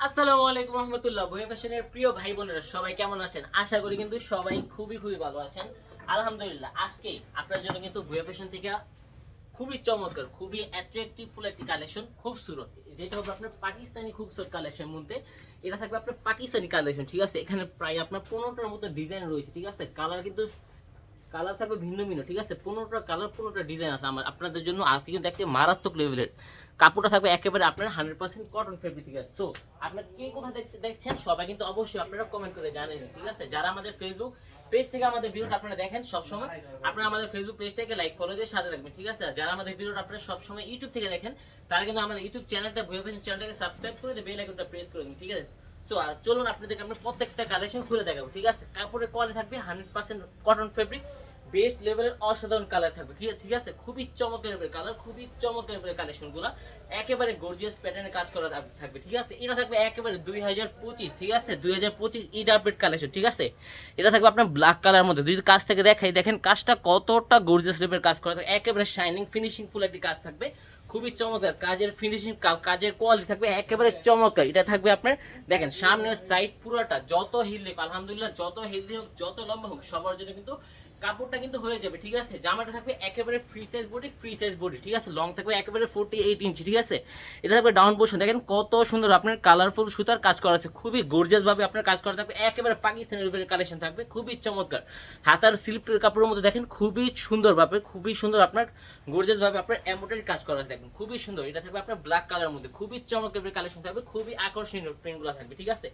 আসসালামু আলাইকুম রহমতুল্লাহ। বইয়া ফ্যাশনের প্রিয় ভাই বোনেরা, সবাই কেমন আছেন? আশা করি কিন্তু সবাই খুবই খুবই ভালো আছেন। আলহামদুলিল্লাহ, আজকে আপনার জন্য কিন্তু বইয়া ফ্যাশন থেকে খুবই চমৎকার, খুবই অ্যাট্রাকটিভ একটি কালেকশন খুবসুরত যেটা হবে আপনার পাকিস্তানি খুবসুরত কালেকশন মধ্যে। এটা থাকবে আপনার পাকিস্তানি কালেকশন ঠিক আছে? এখানে প্রায় আপনার পনেরোটার মতো ডিজাইন রয়েছে, ঠিক আছে? কালার কিন্তু কালার থাকবে ভিন্ন ভিন্ন, ঠিক আছে? পনেরোটা কালার পনেরোটা ডিজাইন আছে আমার আপনাদের জন্য আজকে কিন্তু একটা মারাত্মক লেভেলের কাপড়টা থাকবে একেবারে আপনার হান্ড্রেড পার্সেন্ট কটন ফেব্রিক ঠিক আছে সো আপনার কে কোথা দেখছে দেখছেন? সবাই কিন্তু অবশ্যই আপনারা কমেন্ট করে জানেন ঠিক আছে? যারা আমাদের ফেসবুক পেজ থেকে আমাদের ভিডিওটা আপনারা দেখেন, সবসময় আপনারা আমাদের ফেসবুক পেজটাকে লাইক ফলো দিয়ে সাথে রাখবেন ঠিক আছে? যারা আমাদের ভিডিওটা আপনারা সবসময় ইউটিউব থেকে দেখেন, তারা কিন্তু আমাদের ইউটিউব চ্যানেলটা ভুয়ে ফেসেন চ্যানেলটাকে সাবস্ক্রাইব করে দিয়ে বেল আইকনটা প্রেস করে দিন, ঠিক আছে? সো চলুন আপনাদেরকে আমরা প্রত্যেকটা কালেকশন খুলে দেখাবো, ঠিক আছে? কাপড়ের কোয়ালিটি থাকবে hundred percent cotton fabric best লেভেলের অসাধারণ কালার থাকবে। ঠিক আছে খুবই চমৎকার লেভেলের কালার খুবই চমৎকার লেভেলের কালেকশনগুলো। একেবারে গর্জিয়াস প্যাটার্নে কাজ করা থাকবে, ঠিক আছে? এটা থাকবে একেবারে দুই হাজার পঁচিশ, ঠিক আছে? দুই হাজার পঁচিশ ইড আপডেট কালেকশন ঠিক আছে? এটা থাকবে আপনার ব্ল্যাক কালার মধ্যে। যদি কাজ থেকে দেখাই, দেখেন কাজটা কতটা গর্জিয়াস লেভেলের কাজ করা থাকবে একেবারে শাইনিং ফিনিশিং ফুল একটি কাজ থাকবে। খুবই চমৎকার, কাজের ফিনিশিং কাজের কোয়ালিটি থাকবে একেবারে চমৎকার। এটা থাকবে আপনার, দেখেন, সামনের সাইড পুরোটা, যত হিল আলহামদুলিল্লাহ, যত হেলদি হোক, যত লম্বা হোক, সবার জন্য কিন্তু কাপড়টা কিন্তু হয়ে যাবে, ঠিক আছে? জামাটা থাকবে একেবারে free size body free size body ঠিক আছে? লং থাকবে একেবারে ফোর্টি এইট ইঞ্চি ঠিক আছে? এটা থাকবে ডাউন পোর্শন দেখেন কত সুন্দর আপনার কালারফুল সুতার কাজ করা আছে। খুবই গর্জিয়াস ভাবে আপনার কাজ করা থাকবে। একেবারে পাকিস্তানের উপরে কালেকশন থাকবে। খুবই চমৎকার। হাতার সিল্কের কাপড়ের মধ্যে দেখেন খুবই সুন্দর ভাবে খুবই সুন্দর আপনার গর্জিয়াস ভাবে আপনার এমব্রয়ডারি কাজ করা আছে। দেখেন খুবই সুন্দর। এটা থাকবে আপনার ব্ল্যাক কালার মধ্যে। খুবই চমৎকার কালেকশন থাকবে। খুবই আকর্ষণীয় প্রিন্টগুলো থাকবে, ঠিক আছে?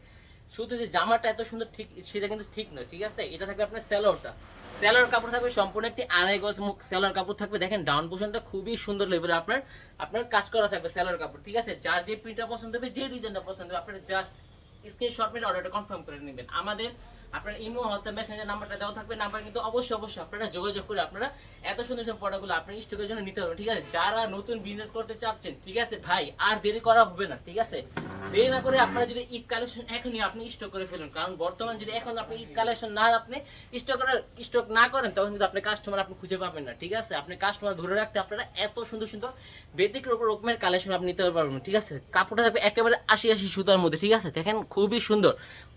শুধু যে জামাটা এত সুন্দর ঠিক, সেটা কিন্তু ঠিক নয়, ঠিক আছে? এটা থাকবে আপনার স্যালোয়ারটা স্যালোয়ার কাপড় থাকবে সম্পূর্ণ একটি আড়াই গজ মুখ সেলোর কাপড় থাকবে। দেখেন, ডাউন পোর্শনটা খুবই সুন্দর লেভেলে আপনার আপনার কাজ করা থাকবে সেলোর কাপড়, ঠিক আছে? যার যে প্রিন্টটা পছন্দ হবে, যে ডিজাইনটা পছন্দ হবে, আপনার জাস্ট স্ক্রিনশট মেরে অর্ডারটা কনফার্ম করে নেবেন। আমাদের আপনার ইমো, হোয়াটসঅ্যাপ, মেসেঞ্জার নাম্বারটা দেওয়া থাকবে, নাম্বার কিন্তু অবশ্যই অবশ্যই আপনারা যোগাযোগ করে আপনারা এত সুন্দর সুন্দর প্রোডাক্টগুলো আপনার স্টকের জন্য নিতে পারবেন, ঠিক আছে? যারা নতুন বিজনেস করতে চাচ্ছেন, ঠিক আছে ভাই, আর দেরি করা হবে না, ঠিক আছে? দেরি না করে আপনারা যদি ঈদ কালেকশন এখনই আপনি স্টক করে ফেলুন, কারণ বর্তমান যদি এখন আপনি ঈদ কালেকশন না, আপনি স্টক করার স্টক না করেন, তখন কিন্তু আপনি কাস্টমার আপনি খুঁজে পাবেন না, ঠিক আছে? আপনি কাস্টমার ধরে রাখতে আপনারা এত সুন্দর সুন্দর বেদিক রকমের কালেকশন আপনি নিতে পারবেন, ঠিক আছে? কাপড়টা থাকবে একেবারে আশি আশি সুতার মধ্যে, ঠিক আছে? দেখেন খুবই সুন্দর,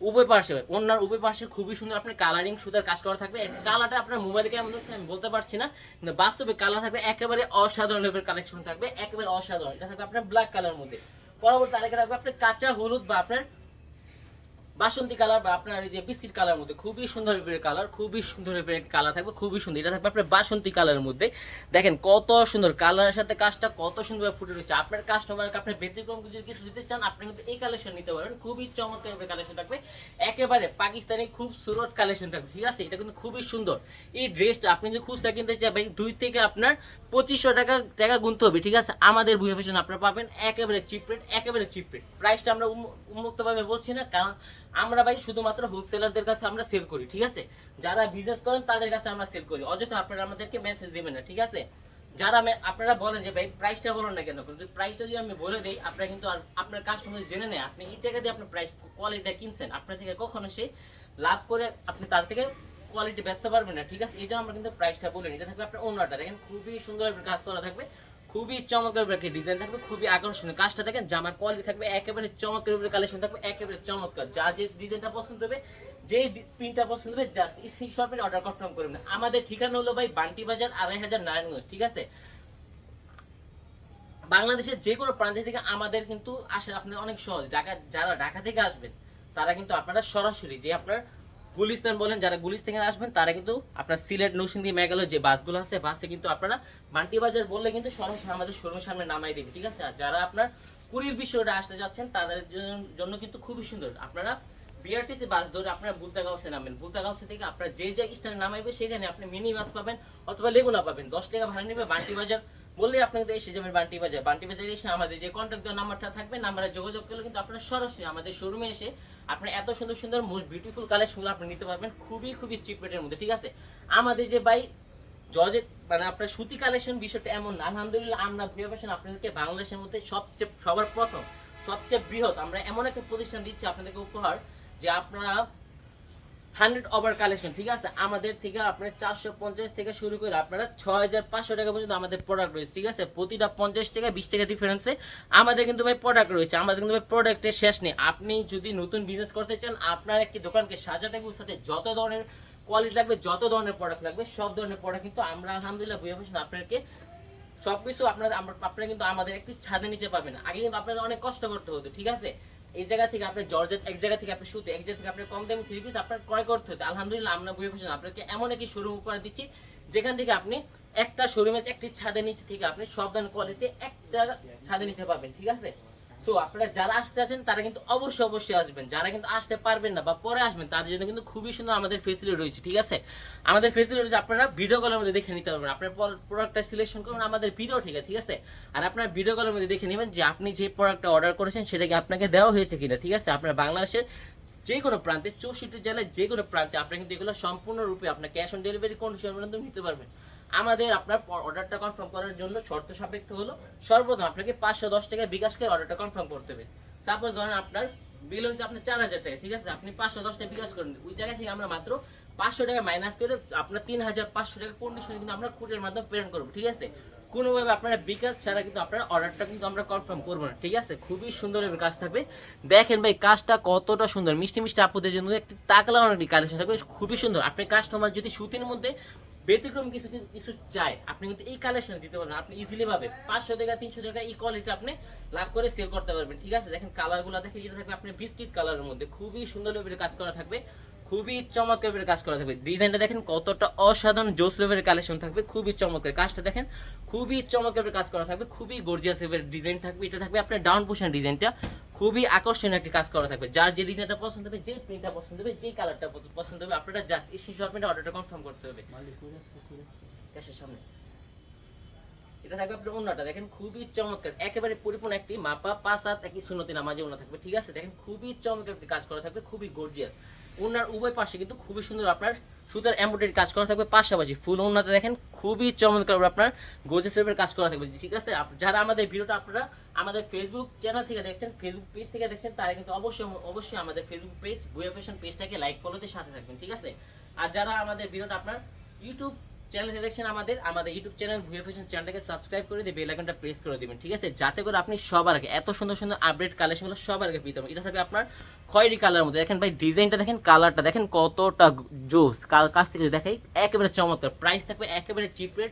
উভয় পাশে ওনার উভয় পাশে খুবই সুন্দর আপনার কালারিং সুতার কাজ করা থাকবে। কালারটা আপনার মোবাইল থেকে আমাদের আমি বলতে পারছি না, কিন্তু বাস্তবে কালার থাকবে, একেবারে অসাধারণ লেভেল কালেকশন থাকবে, একেবারে অসাধারণ। এটা থাকবে আপনার ব্ল্যাক কালার মধ্যে। পরবর্তী আরেকটা থাকবে আপনার কাঁচা হলুদ বা আপনার বাসন্তী কালার বা আপনার এই যে বিস্কিট কালার মধ্যে খুবই সুন্দর কালার খুবই সুন্দর কালার থাকবে, খুবই সুন্দর। এটা থাকবে আপনার বাসন্তী কালারের মধ্যে। দেখেন কত সুন্দর কালারের সাথে কাজটা কত সুন্দর ফুটে রয়েছে। আপনার কাস্টমারকে আপনি ব্যতিক্রম যদি কিছু দিতে চান, আপনি কিন্তু এই কালেকশন নিতে পারেন। খুবই চমৎকার কালেকশন থাকবে। একেবারে পাকিস্তানি খুব সুরত কালেকশন থাকবে, ঠিক আছে? এটা কিন্তু খুবই সুন্দর। এই ড্রেসটা আপনি যদি খুচরা কিনতে চান দুই থেকে আপনার পঁচিশশো টাকা টাকা গুনতে হবে, ঠিক আছে? আমাদের বুয়ে ফ্যাশন আপনারা পাবেন, একেবারে চিপ রেট একেবারে চিপ রেট প্রাইসটা আমরা উন্মু- উন্মুক্তভাবে বলছি না, কারণ আমরা ভাই শুধুমাত্র হোলসেলারদের কাছে আমরা সেল করি, ঠিক আছে? যারা বিজনেস করেন, তাদের কাছে আমরা সেল করি। অযথা আপনারা আমাদেরকে মেসেজ দিবেন না, ঠিক আছে? যারা আপনারা বলেন যে, ভাই প্রাইসটা বলেন না কেন? কিন্তু প্রাইসটা যদি আমি বলে দিই, আপনারা কিন্তু আর আপনার কাস্টমার জেনে নেয়। আপনি এই টাকা দিয়ে আপনার প্রাইস কোয়ালিটিটা কিনছেন, আপনার থেকে কখনো সে লাভ করে আপনি তার থেকে কোয়ালিটি বেচতে পারবেন না, ঠিক আছে? এই জন্য আমরা কিন্তু প্রাইসটা বলি এটা থাকবে আপনার অন্যটা। দেখেন, খুবই সুন্দর কাজ করা থাকবে। খুবই চমৎকার একটা ডিজাইন থাকবে, খুবই আকর্ষণীয়। কাজটা দেখেন, জামার কোয়ালিটি থাকবে, একেবারে চমৎকার কালেকশন থাকবে, একেবারে চমৎকার। যা যে ডিজাইনটা পছন্দ হবে, যে প্রিন্টটা পছন্দ হবে জাস্ট স্ক্রিনশট অর্ডার কনফার্ম করবেন আমাদের ঠিকানা হলো ভাই বান্টি বাজার, আড়াই হাজার নারায়ণগঞ্জ, ঠিক আছে? বাংলাদেশের যে কোনো প্রান্ত থেকে আমাদের কিন্তু আসে আপনার অনেক সহজ। ঢাকা, যারা ঢাকা থেকে আসবেন, তারা কিন্তু আপনারা সরাসরি যে আপনার গুলিস্তান বলেন, যারা গুলিস থেকে আসবেন, তারা কিন্তু আপনার সিলেট নৌসিন্দি মেঘালয় যে বাসগুলো আছে, বাসে কিন্তু আপনারা মান্টি বাজার বললে কিন্তু সরাসরি আমাদের শোরুমের সামনে নামাই দেবে, ঠিক আছে? আর যারা আপনার কুড়ির বিষয়টা আসতে যাচ্ছেন, তাদের জন্য কিন্তু খুবই সুন্দর। আপনারা বিআরটিসি বাস ধরে আপনারা বুলতাগাউসে নামেন বুলতাগাউসে থেকে আপনারা যে যে স্থানে নামাইবে, সেখানে আপনি মিনি বাস পাবেন অথবা লেগুনা পাবেন। দশ টাকা ভাড়া নেবে বান্টি বাজার বললে আপনাকে এসে যাবেন বান্টি বাজার। বান্টি বাজারে এসে আমাদের যে কন্ট্যাক্ট দেওয়ার নাম্বারটা থাকবে নাম্বারে যোগাযোগ করলে কিন্তু আপনারা সরাসরি আমাদের শোরুমে এসে আপনি এত সুন্দর সুন্দর মোস্ট বিউটিফুল কালেকশনগুলো আপনি নিতে পারবেন খুবই খুবই চিপ রেটের মধ্যে, ঠিক আছে? আমাদের যে বাই জজে মানে আপনার সুতি কালেকশন বিষয়টা এমন আলহামদুলিল্লাহ, আমরা ফ্যাশন আপনাদেরকে বাংলাদেশের মধ্যে সবচেয়ে, সবার প্রথম, সবচেয়ে বৃহৎ, আমরা এমন একটা প্রতিষ্ঠান দিচ্ছি আপনাদেরকে উপহার যে আপনারা হান্ড্রেড ওভার কালেকশন, ঠিক আছে? আমাদের থেকে আপনার চারশো পঞ্চাশ থেকে শুরু করে আপনারা ছয় হাজার পাঁচশো টাকা পর্যন্ত আমাদের প্রোডাক্ট রয়েছে, ঠিক আছে? প্রতিটা পঞ্চাশ টাকা বিশ টাকা ডিফারেন্সে আমাদের কিন্তু ভাই প্রোডাক্ট রয়েছে, আমাদের কিন্তু ভাই প্রোডাক্টের শেষ নেই। আপনি যদি নতুন বিজনেস করতে চান, আপনার একটি দোকানকে সাজাতে গুছাতে যত ধরনের কোয়ালিটি লাগবে, যত ধরনের প্রোডাক্ট লাগবে, সব ধরনের প্রোডাক্ট কিন্তু আমরা আলহামদুলিল্লাহ বুঝে পাচ্ছি আপনাকে সবকিছু আপনারা, আমরা- আপনারা কিন্তু আমাদের একটি ছাদে নিচে পাবেন। আগে কিন্তু আপনাদের অনেক কষ্ট করতে হতো, ঠিক আছে? এই জায়গা থেকে আপনি জর্জেট, এক জায়গা থেকে আপনি শুতে এক জায়গা থেকে আপনি কম দামে থ্রি পিস আপনার ক্রয় করতে হতো। আলহামদুলিল্লাহ, আমরা বুঝে খুশি আপনাকে এমন একটি শোরুম উপহার দিচ্ছি, যেখান থেকে আপনি একটা শোরুমে একটি ছাদের নিচে থেকে আপনি সব ধরনের কোয়ালিটি একটা ছাদের নিচে পাবেন, ঠিক আছে? তো আপনারা যারা আসতে আছেন তারা কিন্তু অবশ্যই অবশ্যই আসবেন। যারা কিন্তু আসতে পারবেন না বা পরে আসবেন, তাদের জন্য কিন্তু খুবই সুন্দর আমাদের ফেসিলিটি রয়েছে, ঠিক আছে? আমাদের ফেসিলিটি রয়েছে, আপনারা ভিডিও কলের মধ্যে দেখে নিতে পারবেন। আপনার প্রোডাক্টটা সিলেকশন করুন, আমাদের ভিডিও ঠিক আছে ঠিক আছে? আর আপনার ভিডিও কলের মধ্যে দেখে নেবেন যে আপনি যে প্রোডাক্টটা অর্ডার করেছেন সেটাকে আপনাকে দেওয়া হয়েছে কিনা, ঠিক আছে? আপনার বাংলাদেশের যে কোনো প্রান্তে, চৌষট্টি জেলায় যে কোনো প্রান্তে আপনি কিন্তু এগুলো সম্পূর্ণরূপে আপনার ক্যাশ অন ডেলিভারি কন্ডিশন পর্যন্ত নিতে পারবেন। আমাদের আপনার অর্ডারটা কনফার্ম করার জন্য শর্ত সাপেক্ষ হলো সর্বপ্রথম আপনাকে পাঁচশো দশ টাকা বিকাশ করে অর্ডারটা কনফার্ম করতে হবে। সাপোজ ধরেন আপনার বিল হচ্ছে আপনার চার হাজার টাকা ঠিক আছে? আপনি পাঁচশো দশ টাকা বিকাশ করেন, ওই জায়গা থেকে আমরা মাত্র পাঁচশো টাকা মাইনাস করে আপনার তিন হাজার পাঁচশো টাকা কন্ডিশনে কিন্তু আমরা কুটের মাধ্যমে প্রেরণ করব, ঠিক আছে? কোনোভাবে আপনারা বিকাশ ছাড়া কিন্তু আপনার অর্ডারটা কিন্তু আমরা কনফার্ম করব না, ঠিক আছে? খুবই সুন্দরভাবে কাজ থাকবে। দেখেন ভাই, কাজটা কতটা সুন্দর, মিষ্টি মিষ্টি আপুদের জন্য একটি তাকলা অনেকটি কালেকশন থাকবে, খুবই সুন্দর। আপনি কাস্টমার যদি সুতির মধ্যে ব্যতিক্রম কিছু কিছু চাই। আপনি কিন্তু এই কালেকশন দিতে পারবেন। আপনি ইজিলি ভাবে পাঁচশো টাকা, তিনশো টাকা এই কোয়ালিটি আপনি লাভ করে সেল করতে পারবেন, ঠিক আছে? দেখেন কালারগুলো দেখেন, এটা থাকবে আপনি বিস্কিট কালারের মধ্যে। খুবই সুন্দর লেভেলের কাজ করা থাকবে, খুবই চমৎকার কাজ করা থাকবে। ডিজাইনটা দেখেন কতটা অসাধারণ, জোস লেভেলের কালেকশন থাকবে, খুবই চমৎকার। কাজটা দেখেন, খুবই চমৎকার কাজ করা থাকবে, খুবই গর্জিয়াস লেভেলের ডিজাইন থাকবে। এটা থাকবে আপনার ডাউন পোশন ডিজাইনটা খুবই আকর্ষণীয় একটি কাজ করা থাকবে। যার যে ডিজাইনটা পছন্দ হবে যে প্রিন্টটা পছন্দ হবে যে কালারটা পছন্দ হবে আপনারা জাস্ট এই শর্টমেন্টে অর্ডারটা কনফার্ম করতে হবে। ক্যাশের সামনে। এটা থাকবে আপনার অন্যটা। দেখেন খুবই চমৎকার। একেবারে পরিপূর্ণ একটি মাপা পাঁচ হাত একই সুন্নতি নামাজে অন্য থাকবে ঠিক আছে? দেখেন খুবই চমৎকার একটি কাজ করা থাকবে খুবই গর্জিয়াস ওনার উভয় পাশে কিন্তু খুবই সুন্দর আপনার সুতার এমব্রয়ডারি কাজ করা থাকবে পাশাপাশি ফুল ওনাতে দেখেন খুবই চমৎকার আপনার গর্জিয়াস টাইপের কাজ করা থাকবে ঠিক আছে? যারা আমাদের ভিডিওটা আপনারা আমাদের ফেসবুক চ্যানেল থেকে দেখছেন ফেসবুক পেজ থেকে দেখছেন, তারা কিন্তু অবশ্যই অবশ্যই আমাদের ফেসবুক পেজ বুয়া ফ্যাশন পেজটাকে লাইক ফলোতে সাথে থাকবেন, ঠিক আছে? আর যারা আমাদের ভিডিওটা আপনার ইউটিউব চ্যানেলে দেখছেন আমাদের আমাদের ইউটিউব চ্যানেল ভুয়া ফ্যাশন চ্যানেলটাকে সাবস্ক্রাইব করে দিয়ে বেল আইকনটা প্রেস করে দিবেন, ঠিক আছে? যাতে করে আপনি সবার আগে, এত সুন্দর সুন্দর আপডেট কালেকশনগুলো সবার আগে পেতে পারেন। এটা থাকবে আপনার খয়েরি কালার মধ্যে। দেখেন ভাই ডিজাইনটা দেখেন কালারটা দেখেন কতটা জোস কাছ থেকে দেখাই, একেবারে চমৎকার। প্রাইস থাকবে একেবারে চিপ রেট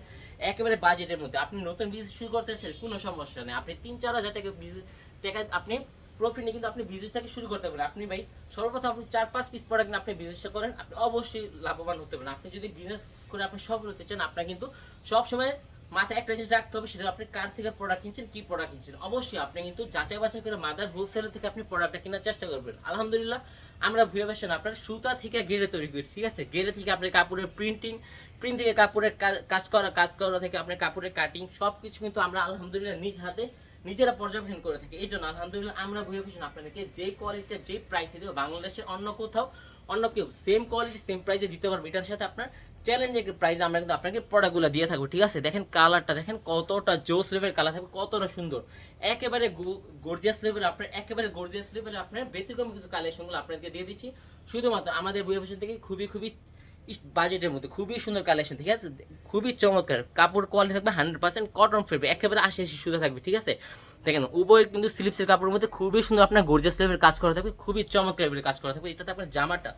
একেবারে বাজেটের মধ্যে। আপনি নতুন বিজনেস শুরু করতে চাইছেন, কোনো সমস্যা নেই। আপনি তিন, চার হাজার টাকা বিজনেস টাকা আপনি প্রফিট নিয়ে কিন্তু আপনি বিজনেসটাকে শুরু করতে পারেন। আপনি ভাই, সর্বপ্রথম আপনি চার, পাঁচ পিস প্রোডাক্ট আপনি বিজনেসটা করেন, আপনি অবশ্যই লাভবান হতে পারেন। আপনি যদি বিজনেস করে আপনি সফল হতে চান, আপনার কিন্তু সবসময় মাথায় একটা জিনিস রাখতে হবে, সেটা আপনি কার থেকে প্রোডাক্ট কিনছেন, কি প্রোডাক্ট কিনছেন। অবশ্যই আপনি কিন্তু যাচাই বাছাই করে মাদার হোলসেলার থেকে আপনি প্রোডাক্টটা কেনার চেষ্টা করবেন। আলহামদুলিল্লাহ, আমরা ভুয়া ফ্যাশন আপনার সুতা থেকে গেড়ে তৈরি করি, ঠিক আছে? গেড়ে থেকে আপনার কাপড়ের প্রিন্টিং প্রিন্ট থেকে কাপড়ের কাজ করা কাজ করা থেকে আপনার কাপড়ের কাটিং সব কিছু কিন্তু আমরা আলহামদুলিল্লাহ নিজ হাতে, নিজেরা পর্যবেক্ষণ করে থাকি। এই জন্য আলহামদুলিল্লাহ আমরা ভুয়া ফ্যাশন আপনাদেরকে যে কোয়ালিটিটা যে প্রাইসে দেবো, বাংলাদেশের অন্য কোথাও, অন্য কেউ সেম কোয়ালিটি সেম প্রাইসে দিতে পারবে, এটার সাথে আপনার চ্যালেঞ্জের প্রাইসে আমরা কিন্তু আপনাকে প্রোডাক্টগুলো দিয়ে থাকব, ঠিক আছে? দেখেন কালারটা দেখেন কতটা জোস লেভেল কালার থাকবে, কতটা সুন্দর। একেবারে গর্জিয়াস লেভেল আপনার, একেবারে গর্জিয়াস লেভেল আপনার ব্যতিক্রম কিছু কালেকশনগুলো আপনাদেরকে দিয়ে দিচ্ছি। শুধুমাত্র আমাদের বইয়ের ফ্যাশন থেকে খুবই খুবই বাজেটের মধ্যে খুবই সুন্দর কালেকশন ঠিক আছে? খুবই চমৎকার। কাপড় কোয়ালিটি থাকবে হান্ড্রেড পার্সেন্ট কটন ফেব্রিক একেবারে আশি আশি সুতা থাকবে, ঠিক আছে? দেখেন, উভয় কিন্তু স্লিপসের কাপড়ের মধ্যে খুবই সুন্দর আপনার গর্জিয়াস লেভেলের কাজ করা থাকবে, খুবই চমৎকার কাজ করা থাকবে। এটাতে আপনার জামাটা,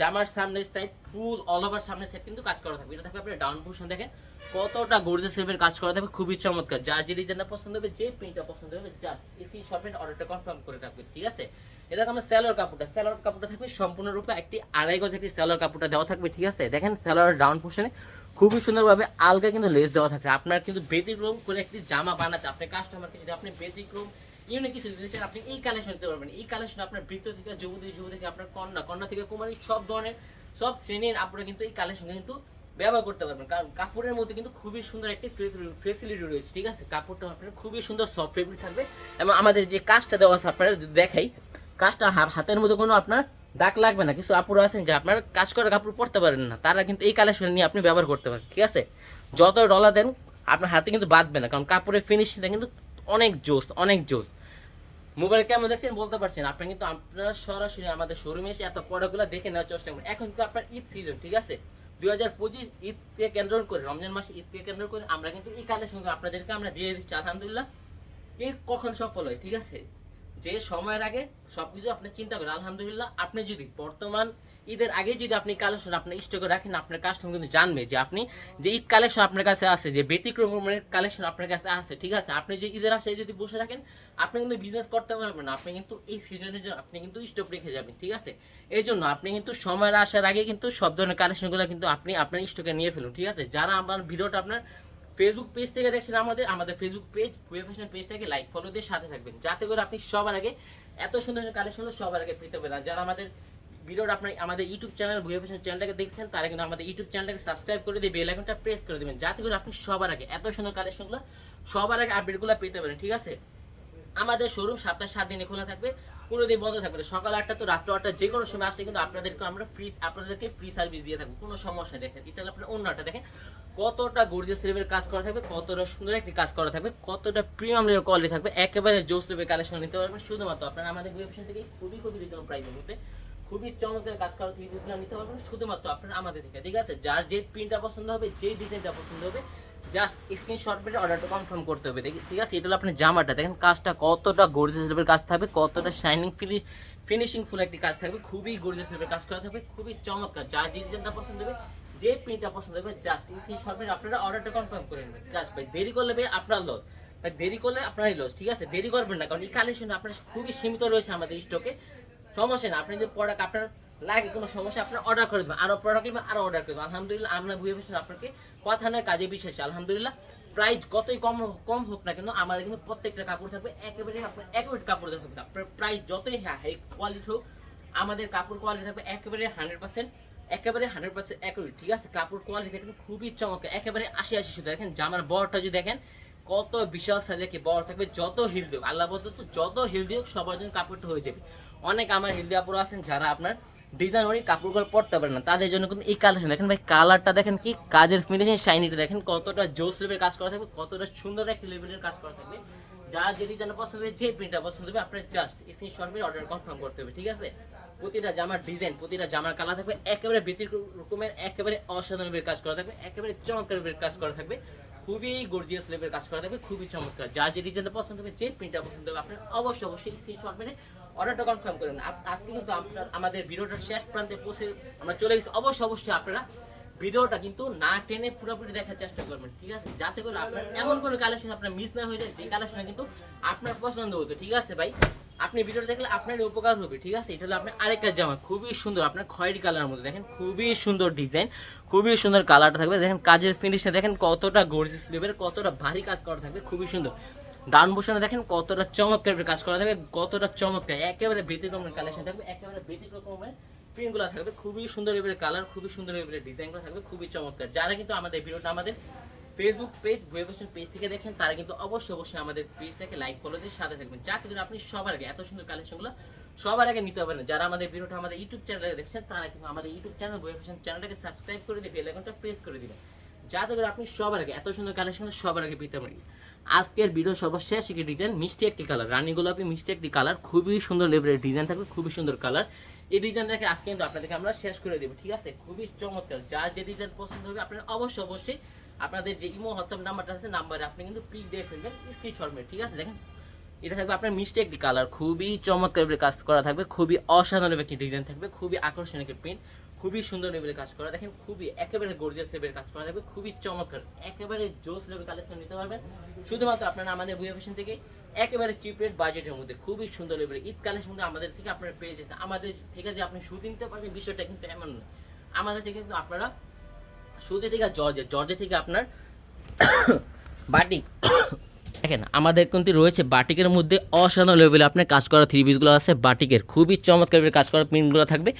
জামার সামনের সাইড ফুল অল ওভার সামনের সাইড কিন্তু কাজ করা থাকবে। এটা থাকবে আপনার ডাউন পোর্শন দেখেন, কতটা গর্জিয়াস লেভেলের কাজ করা থাকবে, খুবই চমৎকার। যা যে ডিজাইনটা পছন্দ হবে, যে প্রিন্টটা পছন্দ হবে জাস্ট স্ক্রিনশট প্রিন্ট অর্ডারটা কনফার্ম করে রাখবে, ঠিক আছে? এটা আমরা স্যালোর কাপড়টা স্যালোর কাপড়টা থাকবে সম্পূর্ণরূপে একটি আড়াই গজ একটি স্যালোর কাপড়টা দেওয়া থাকবে, ঠিক আছে? দেখেন স্যালোর ডাউন পোর্শনে খুবই সুন্দরভাবে আলগা কিন্তু লেস দেওয়া থাকবে আপনার কিন্তু ব্যতিক্রম করে একটি জামা বানাতে, আপনি কাস্টমারকে যদি আপনি ব্যতিক্রম ইউনিক কিছু দিতে চান, আপনি এই কালেকশন দিতে পারবেন। এই কালেকশন আপনার বৃত্ত থেকে যুবতী যুব থেকে আপনার কন্যা কন্যা থেকে কুমারী, সব ধরনের, সব শ্রেণির আপনারা কিন্তু এই কালেকশন কিন্তু ব্যবহার করতে পারবেন। কারণ কাপড়ের মধ্যে কিন্তু খুবই সুন্দর একটি ফেসিলিটি রয়েছে, ঠিক আছে? কাপড়টা আপনার খুবই সুন্দর সফট ফেব্রিক থাকবে এবং আমাদের যে কাজটা দেওয়া আছে আপনারা দেখাই, কাজটা হাতের মধ্যে কোনো আপনার দাগ লাগবে না, কিছু আপুরা আছেন যে আপনার কাজ করা কাপড় পরতে পারেন না, তারা কিন্তু এই কালেকশন নিয়ে আপনি ব্যবহার করতে পারেন, ঠিক আছে? যত ডলার দেন, আপনার হাতে কিন্তু বাঁধবে না, কারণ কাপড়ের ফিনিশিংটা কিন্তু অনেক জোস অনেক জোস। মোবাইল কেমন দেখছেন বলতে পারছেন আপনারা কিন্তু আপনারা সরাসরি আমাদের শোরুমে এসে এত প্রোডাক্টগুলো দেখে নেওয়ার চেষ্টা করুন। এখন কিন্তু আপনার ঈদ সিজন ঠিক আছে? দুই হাজার পঁচিশ ঈদকে কেন্দ্র করে, রমজান মাসে ঈদকে কেন্দ্র করে আমরা কিন্তু এই কালেকশন আপনাদেরকে আমরা দিয়ে দিচ্ছি, আলহামদুলিল্লাহ। কে কখন সফল হয়, ঠিক আছে? যে সময়ের আগে সবকিছু আপনি চিন্তা করেন, আলহামদুলিল্লাহ, আপনি যদি বর্তমান ঈদের আগে যদি আপনি কালেকশন আপনার স্টকে রাখেন, আপনার কাস্টমার কিন্তু জানবে যে আপনি যে ঈদ কালেকশন আপনার কাছে আছে, যে ব্যতিক্রমের কালেকশন আপনার কাছে আছে, ঠিক আছে? আপনি যে ঈদের আশায় যদি বসে থাকেন, আপনি কিন্তু বিজনেস করতে পারবেন না। আপনি কিন্তু এই সিজনের জন্য আপনি কিন্তু স্টক রেখে যাবেন, ঠিক আছে? এই জন্য আপনি কিন্তু সময়ের আসার আগে কিন্তু সব ধরনের কালেকশনগুলো কিন্তু আপনি আপনার স্টকে নিয়ে ফেলুন, ঠিক আছে? যারা আমার ভিডিওটা আপনার ফেসবুক পেজ থেকে দেখছেন আমাদের আমাদের ফেসবুক পেজ ভুয়া ফ্যাশন পেজটাকে লাইক ফলো দিয়ে সাথে থাকবেন। যাতে করে আপনি সবার আগে এত সুন্দর কালেকশন সবার আগে পেতে পারেন। যারা আমাদের ভিডিওটা আপনার, আমাদের ইউটিউব চ্যানেল ভুয়ে ফ্যাশন চ্যানেলটাকে দেখছেন, তারা কিন্তু আমাদের ইউটিউব চ্যানেলটাকে সাবস্ক্রাইব করে দিয়ে বেল আইকনটা প্রেস করে দেবেন। যাতে করে আপনি সবার আগে এত সুন্দর কালেকশনগুলো সবার আগে আপডেটগুলো পেতে পারেন, ঠিক আছে? আমাদের শোরুম সপ্তাহে সাত দিনে খোলা থাকবে, পুরো দিন বন্ধ থাকবে সকাল আটটা তো রাত্র আটটা যে কোনো সময় আসলে কিন্তু আপনাদেরকে আমরা ফ্রি আপনাদেরকে ফ্রি সার্ভিস দিয়ে থাকব। কোনো সমস্যা। দেখেন, এটা আপনার অন্য অন্যটা দেখেন, কতটা গর্জিয়াস লেভেলের কাজ করা থাকবে, কতটা সুন্দর একটি কাজ করা থাকবে, কতটা প্রিমিয়াম লেভেল কোয়ালিটি থাকবে। একেবারে জোস লেভেল কালেকশন নিতে পারবেন। শুধুমাত্র আপনারা আমাদের ওয়েবসাইট থেকে খুবই খুবই রিজনেবল প্রাইসের মধ্যে খুবই চমৎকার কাজ করা থ্রিপিসগুলো নিতে পারবেন। শুধুমাত্র আপনারা আমাদের থেকে। ঠিক আছে? যার যে প্রিন্টটা পছন্দ হবে যে ডিজাইনটা পছন্দ হবে জাস্ট স্ক্রিনশট মেরে অর্ডারটা কনফার্ম করতে হবে। দেখি, ঠিক আছে? এটা হলো আপনার জামাটা। দেখেন, কাজটা কতটা গর্জিয়াস লেভেলের কাজ থাকবে, কতটা শাইনিং ফিনিশ ফিনিশিং ফুল একটি কাজ থাকবে, খুবই গর্জিয়াস লেভেলের কাজ করা থাকবে, খুবই চমৎকার। যা যে ডিজাইনটা পছন্দ হবে, যে প্রিন্টটা পছন্দ হবে জাস্ট স্ক্রিনশট মেরে আপনারা অর্ডারটা কনফার্ম করে নেবেন। জাস্ট ভাই, দেরি করলে ভাই আপনার লস ভাই, দেরি করলে আপনারই লস ঠিক আছে? দেরি করবেন না, কারণ এই কালেকশন আপনার খুবই সীমিত রয়েছে আমাদের স্টকে সমস্যা না আপনি যে প্রোডাক্ট আপনার লাগে কোনো সমস্যা, আপনার অর্ডার করে দেবেন। আরও প্রোডাক্ট নেবেন আরও অর্ডার করে দেবেন। আলহামদুলিল্লাহ, আমরা বুঝে পেয়েছি আপনাকে কথা নয়, কাজে বিশ্বাস আলহামদুলিল্লাহ প্রাইস কতই কম কম হোক না কিন্তু আমাদের কিন্তু প্রত্যেকটা কাপড় থাকবে একেবারে আপনার একেবারে কাপড় থাকবে আপনার প্রাইস যতই হাই কোয়ালিটি হোক, আমাদের কাপড় কোয়ালিটি থাকবে একেবারে হান্ড্রেড পার্সেন্ট একেবারে হান্ড্রেড পার্সেন্ট একুরেট ঠিক আছে? কাপড় কোয়ালিটি দেখেন, খুবই চমৎকার, একেবারে আশি আশি শুধু। দেখেন, জামার বড়টা যদি দেখেন, কত বিশাল সাইজের কি বড় থাকবে, যত হিল দিও আল্লাহ বলতে যত হিল দিও সবার জন্য কাপড়টা হয়ে যাবে। অনেক আমার হিল দেওয়া পুরো আছেন, যারা আপনার ডিজাইন ওই কাপড়গুলো পরতে পারে না। তাদের জন্য কিন্তু এই কালার দেখেন ভাই কালারটা দেখেন কি? কাজের ফিনিশিং শাইনিটা দেখেন, কতটা জোস লেভেলের কাজ করা থাকবে, কতটা সুন্দর একটা লেভেলের কাজ করা থাকবে। যা যে ডিজাইন পছন্দ হবে, যে প্রিন্টটা পছন্দ হবে, আপনার জাস্ট স্ক্রিনশট মেরে অর্ডার কনফার্ম করতে হবে, ঠিক আছে? প্রতিটা জামার ডিজাইন প্রতিটা জামার কালার থাকবে, একেবারে রকমের, একেবারে অসাধারণ কাজ করা থাকবে, একেবারে চমৎকার কাজ করা থাকবে, খুবই গর্জিয়াস লেভেলের কাজ করা থাকবে, খুবই চমৎকার। যার যে ডিজাইনটা পছন্দ হবে, যে প্রিন্টটা পছন্দ হবে, আপনার অবশ্যই অবশ্যই স্ক্রিনশট মেরে অর্ডারটা কনফার্ম আজকে কিন্তু আপনার, আমাদের শেষ প্রান্তে পৌঁছে আমরা চলে গেছি অবশ্যই অবশ্যই আপনারা ভিডিওটা কিন্তু না টেনে পুরোপুরি দেখার চেষ্টা করবেন, ঠিক আছে? যাতে করে আপনার এমন কোনো কালেকশন আপনার মিস না হয়ে যায়, যে কিন্তু আপনার পছন্দ হতো, ঠিক আছে ভাই? আপনি ভিডিওটা দেখলে আপনার উপকার হবে, ঠিক আছে? এটা হলো আপনার আরেকটা জামা, খুবই সুন্দর, আপনার খয়েরি কালারের মধ্যে। দেখেন, খুবই সুন্দর ডিজাইন খুবই সুন্দর কালারটা থাকবে। দেখেন, কাজের ফিনিশে দেখেন, কতটা গর্জিয়াস লেভেল কতটা ভারী কাজ করা থাকবে, খুবই সুন্দর। ডান বসানো দেখেন কতটা চমৎকার কাজ করা থাকবে, কতটা চমৎকার, একেবারে ব্যতিক্রমের কালেকশন থাকবে, একেবারে ব্যতিক্রমের প্রিন্টগুলো থাকবে, খুবই সুন্দর লেভেলের কালার খুবই সুন্দর লেভেলের ডিজাইনগুলো থাকবে, খুবই চমৎকার। যারা কিন্তু আমাদের ভিডিওটা আমাদের ফেসবুক পেজ ভুয়েবসন পেজ থেকে দেখছেন, তারা কিন্তু অবশ্যই অবশ্যই আমাদের পেজটাকে লাইক ফলো দিয়ে সাথে থাকবেন। যা কিন্তু আপনি সবার আগে এত সুন্দর কালেকশনগুলো সবার আগে নিতে পারেন। যারা আমাদের ভিডিওটা আমাদের ইউটিউব চ্যানেলে দেখছেন, তারা কিন্তু আমাদের ইউটিউব চ্যানেল ভুয়েবসন চ্যানেলটাকে সাবস্ক্রাইব করে দিয়ে বেল আইকনটা প্রেস করে দিবেন। যাতে করে আপনি সবার আগে এত সুন্দর কালেকশন সবার আগে পেতে পারেন। আজকের ভিডিও সর্বশেষ একটি ডিজাইন মিষ্টি একটি কালার রানী গোলাপি মিষ্টি একটি কালার খুবই সুন্দর লেভেলের ডিজাইন থাকবে, খুবই সুন্দর কালার এই ডিজাইনটাকে আজকে কিন্তু আপনাদেরকে আমরা শেষ করে দেবো, ঠিক আছে? খুবই চমৎকার। যার যে ডিজাইন পছন্দ হবে, আপনারা অবশ্যই অবশ্যই আপনাদের যে ইমো হোয়াটসঅ্যাপ নাম্বারটা আছে নাম্বারে আপনি কিন্তু পিক দিয়ে ফেলবেন স্ক্রিনশট মেরে, ঠিক আছে? দেখেন, এটা থাকবে আপনার মিষ্টি একটি কালার খুবই চমৎকার কাজ করা থাকবে, খুবই অসাধারণ একটি ডিজাইন থাকবে, খুবই আকর্ষণীয় একটি প্রিন্ট খুবই সুন্দর লেভেলে কাজ করা। দেখেন, খুবই একেবারে গর্জিয়াস লেভেলের কাজ করা থাকবে, খুবই চমৎকার। একেবারে জোস লেভেল কালেকশন নিতে পারবেন। শুধুমাত্র আপনারা আমাদের বুয়া ফ্যাশন থেকে একেবারে চিপ রেট বাজেটের মধ্যে, খুবই সুন্দর লেভেলের ঈদ কালেকশন মধ্যে আমাদের থেকে আপনারা পেয়ে যেতে আমাদের থেকে যে আপনি শুধু নিতে পারছেন বিষয়টা কিন্তু এমন নয়। আমাদের থেকে কিন্তু আপনারা শুধু থেকে জর্জে জর্জে থেকে আপনার বাটিক দেখেন, আমাদের কিন্তু রয়েছে বাটিকের মধ্যে অসাধারণ লেভেলে আপনার কাজ করা থ্রি পিসগুলো আছে, বাটিকের খুবই চমৎকার কাজ করা প্রিন্টগুলো থাকবে,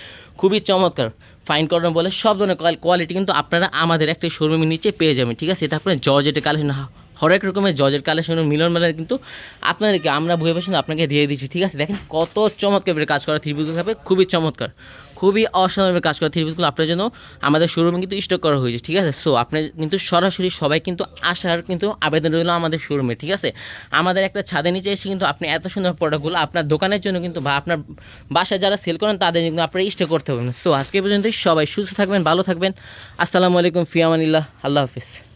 খুবই চমৎকার ফাইন কটন বলে সব ধরনের কোয়ালিটি কিন্তু আপনারা আমাদের একটা শোরুমের নিচে পেয়ে যাবেন, ঠিক আছে? এটা আপনার জর্জেটে কালেকশন হরেক রকমের জজের কালেকশন মিলন মেলার কিন্তু আপনাদেরকে, আমরা ভুয়ে ফ্যাশন আপনাকে দিয়ে দিচ্ছি ঠিক আছে? দেখেন কত চমৎকার কাজ করা থ্রি পিসগুলো হবে, খুবই চমৎকার, খুবই অসাধারণভাবে কাজ করা থ্রি পিসগুলো আপনার জন্য আমাদের শোরুমে কিন্তু স্টক করা হয়েছে, ঠিক আছে? সো আপনি কিন্তু সরাসরি সবাই কিন্তু আসার কিন্তু আবেদন রইল আমাদের শোরুমে ঠিক আছে? আমাদের একটা ছাদের নিচে এসে কিন্তু আপনি এত সুন্দর প্রোডাক্টগুলো আপনার দোকানের জন্য কিন্তু বা আপনার বাসায় যারা সেল করেন, তাদের কিন্তু আপনারা স্টক করতে পারবেন সো আজকে পর্যন্ত সবাই সুস্থ থাকবেন, ভালো থাকবেন। আসসালামু আলাইকুম, ফিয়ামানিল্লাহ, আল্লাহ হাফিজ।